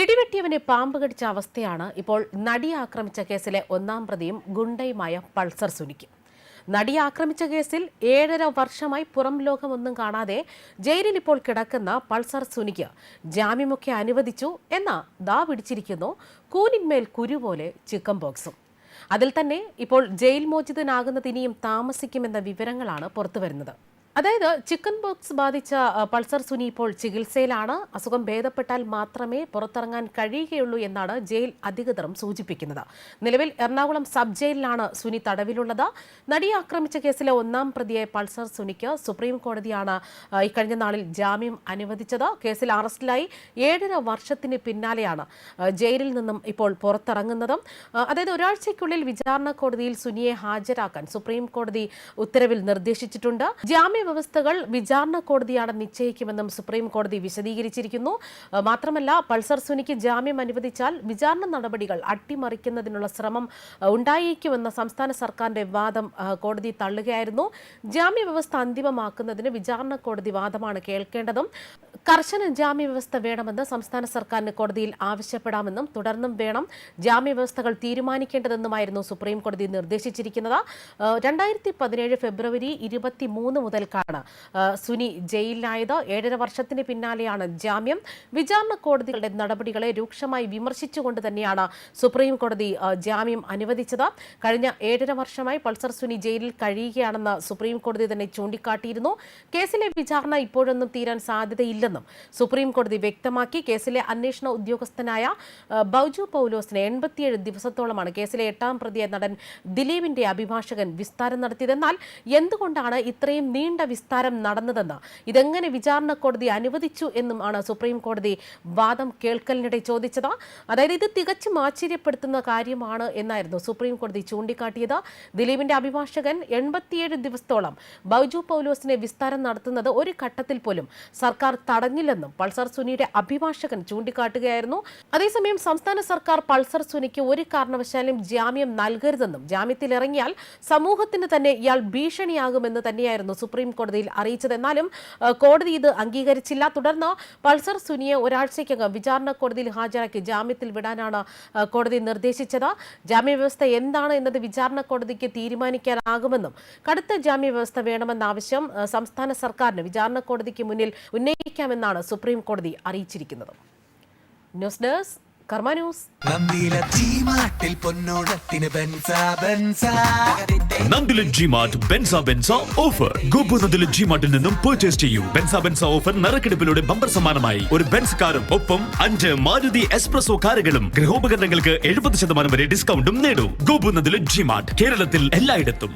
ഇടിവെട്ടിയവനെ പാമ്പ് കടിച്ച അവസ്ഥയാണ് ഇപ്പോൾ നടി ആക്രമിച്ച കേസിലെ ഒന്നാം പ്രതിയും ഗുണ്ടയുമായ പൾസർ സുനിക്ക്. നടി ആക്രമിച്ച കേസിൽ ഏഴര വർഷമായി പുറം ലോകമൊന്നും കാണാതെ ജയിലിൽ ഇപ്പോൾ കിടക്കുന്ന പൾസർ സുനിക്ക് ജാമ്യമൊക്കെ അനുവദിച്ചു എന്നാ ദാ പിടിച്ചിരിക്കുന്നു കൂനിന്മേൽ കുരു പോലെ ചിക്കൻ ബോക്സും. അതിൽ തന്നെ ഇപ്പോൾ ജയിൽ മോചിതനാകുന്നത് ഇനിയും താമസിക്കുമെന്ന വിവരങ്ങളാണ് പുറത്തുവരുന്നത്. അതായത് ചിക്കൻ ബോക്സ് ബാധിച്ച പൾസർ സുനി ഇപ്പോൾ ചികിത്സയിലാണ്. അസുഖം ഭേദപ്പെട്ടാൽ മാത്രമേ പുറത്തിറങ്ങാൻ കഴിയുകയുള്ളൂ എന്നാണ് ജയിൽ അധികൃതരും സൂചിപ്പിക്കുന്നത്. നിലവിൽ എറണാകുളം സബ് ജയിലിലാണ് സുനി തടവിലുള്ളത്. നടിയെ ആക്രമിച്ച കേസിലെ ഒന്നാം പ്രതിയെ പൾസർ സുനിക്ക് സുപ്രീം കോടതിയാണ് ഇക്കഴിഞ്ഞ നാളിൽ ജാമ്യം അനുവദിച്ചത്. കേസിൽ അറസ്റ്റിലായി ഏഴര വർഷത്തിന് പിന്നാലെയാണ് ജയിലിൽ നിന്നും ഇപ്പോൾ പുറത്തിറങ്ങുന്നതും. അതായത് ഒരാഴ്ചയ്ക്കുള്ളിൽ വിചാരണ കോടതിയിൽ സുനിയെ ഹാജരാക്കാൻ സുപ്രീം കോടതി ഉത്തരവിൽ നിർദ്ദേശിച്ചിട്ടുണ്ട്. ജാമ്യ വ്യവസ്ഥകൾ വിചാരണ കോടതിയാണ് നിശ്ചയിക്കുമെന്നും സുപ്രീം കോടതി വിശദീകരിച്ചിരിക്കുന്നു. മാത്രമല്ല പൾസർ സുനിക്ക് ജാമ്യം അനുവദിച്ചാൽ വിചാരണ നടപടികൾ അട്ടിമറിക്കുന്നതിനുള്ള ശ്രമം ഉണ്ടായേക്കുമെന്ന സംസ്ഥാന സർക്കാരിന്റെ വാദം കോടതി തള്ളുകയായിരുന്നു. ജാമ്യ വ്യവസ്ഥ അന്തിമമാക്കുന്നതിന് വിചാരണ കോടതി വാദമാണ് കേൾക്കേണ്ടതും. കർശന ജാമ്യവ്യവസ്ഥ വേണമെന്ന് സംസ്ഥാന സർക്കാരിന് കോടതിയിൽ ആവശ്യപ്പെടാമെന്നും തുടർന്നും വേണം ജാമ്യവ്യവസ്ഥകൾ തീരുമാനിക്കേണ്ടതെന്നുമായിരുന്നു സുപ്രീം കോടതി നിർദ്ദേശിച്ചിരിക്കുന്നത്. രണ്ടായിരത്തി പതിനേഴ് ഫെബ്രുവരി ഇരുപത്തിമൂന്ന് മുതൽക്കാണ് സുനി ജയിലിലായത്. ഏഴര വർഷത്തിന് പിന്നാലെയാണ് ജാമ്യം. വിചാരണ കോടതികളുടെ നടപടികളെ രൂക്ഷമായി വിമർശിച്ചുകൊണ്ട് തന്നെയാണ് സുപ്രീം കോടതി ജാമ്യം അനുവദിച്ചത്. കഴിഞ്ഞ ഏഴര വർഷമായി പൾസർ സുനി ജയിലിൽ കഴിയുകയാണെന്ന് സുപ്രീം കോടതി തന്നെ ചൂണ്ടിക്കാട്ടിയിരുന്നു. കേസിലെ വിചാരണ ഇപ്പോഴൊന്നും തീരാൻ സാധ്യതയില്ലെന്നും സുപ്രീം കോടതി വ്യക്തമാക്കി കേസിലെ അന്വേഷണ ഉദ്യോഗസ്ഥനായ ബൌജു പൗലോസിന് എൺപത്തിയേഴ് ദിവസത്തോളമാണ് കേസിലെ എട്ടാം പ്രതിയെ നടൻ ദിലീപിന്റെ അഭിഭാഷകൻ വിസ്താരം നടത്തിയതെന്നാൽ എന്തുകൊണ്ടാണ് ഇത്രയും നീണ്ട വിസ്താരം നടന്നതെന്ന്? ഇതെങ്ങനെ വിചാരണ കോടതി അനുവദിച്ചു എന്നും ആണ് സുപ്രീം കോടതി വാദം കേൾക്കലിനിടെ ചോദിച്ചത്. അതായത് ഇത് തികച്ചും ആശ്ചര്യപ്പെടുത്തുന്ന കാര്യമാണ് എന്നായിരുന്നു സുപ്രീം കോടതി ചൂണ്ടിക്കാട്ടിയത്. ദിലീപിന്റെ അഭിഭാഷകൻ എൺപത്തിയേഴ് ദിവസത്തോളം ബൌജു പൗലോസിനെ വിസ്താരം നടത്തുന്നത് ഒരു ഘട്ടത്തിൽ പോലും സർക്കാർ തടഞ്ഞില്ലെന്നും പൾസർ സുനിയുടെ അഭിഭാഷകൻ ചൂണ്ടിക്കാട്ടുകയായിരുന്നു. അതേസമയം സംസ്ഥാന സർക്കാർ പൾസർ സുനിക്ക് ഒരു കാരണവശാലും ജാമ്യം നൽകരുതെന്നും ജാമ്യത്തിൽ ഇറങ്ങിയാൽ സമൂഹത്തിന് തന്നെ ഇയാൾ ഭീഷണിയാകുമെന്ന് തന്നെയായിരുന്നു സുപ്രീം കോടതിയിൽ അറിയിച്ചത്. എന്നാലും കോടതി ഇത് അംഗീകരിച്ചില്ല. തുടർന്ന് പൾസർ സുനിയെ ഒരാഴ്ചയ്ക്കകം വിചാരണ കോടതിയിൽ ഹാജരാക്കി ജാമ്യത്തിൽ വിടാനാണ് കോടതി നിർദ്ദേശിച്ചത്. ജാമ്യവ്യവസ്ഥ എന്താണ് എന്നത് വിചാരണ കോടതിക്ക് തീരുമാനിക്കാനാകുമെന്നും കടുത്ത ജാമ്യവ്യവസ്ഥ വേണമെന്ന ആവശ്യം സംസ്ഥാന സർക്കാരിന് വിചാരണ കോടതിക്ക് മുന്നിൽ ഉന്നയിക്കാമെന്നാണ് സുപ്രീം കോടതി അറിയിച്ചിരിക്കുന്നത്. News desk Karma news. Nandila G Mart ബെൻസ ബെൻസ. ഓഫർ. ഗോപു നന്ദില ജിമാർട്ടിൽ നിന്നും പർച്ചേസ് ചെയ്യൂ. ബെൻസ ബെൻസ ഓഫർ നറുക്കെടുപ്പിലൂടെ ബമ്പർ സമ്മാനമായി. ഒരു ബെൻസ് കാറും ഒപ്പം അഞ്ച് മാരുതി എക്സ്പ്രസോ കാറുകളും ഗൃഹോപകരണങ്ങൾക്ക് എഴുപത് ശതമാനം വരെ ഡിസ്കൗണ്ടും നേടൂ. ഗോപു നന്ദില ജിമാർട്ട് കേരളത്തിൽ എല്ലായിടത്തും.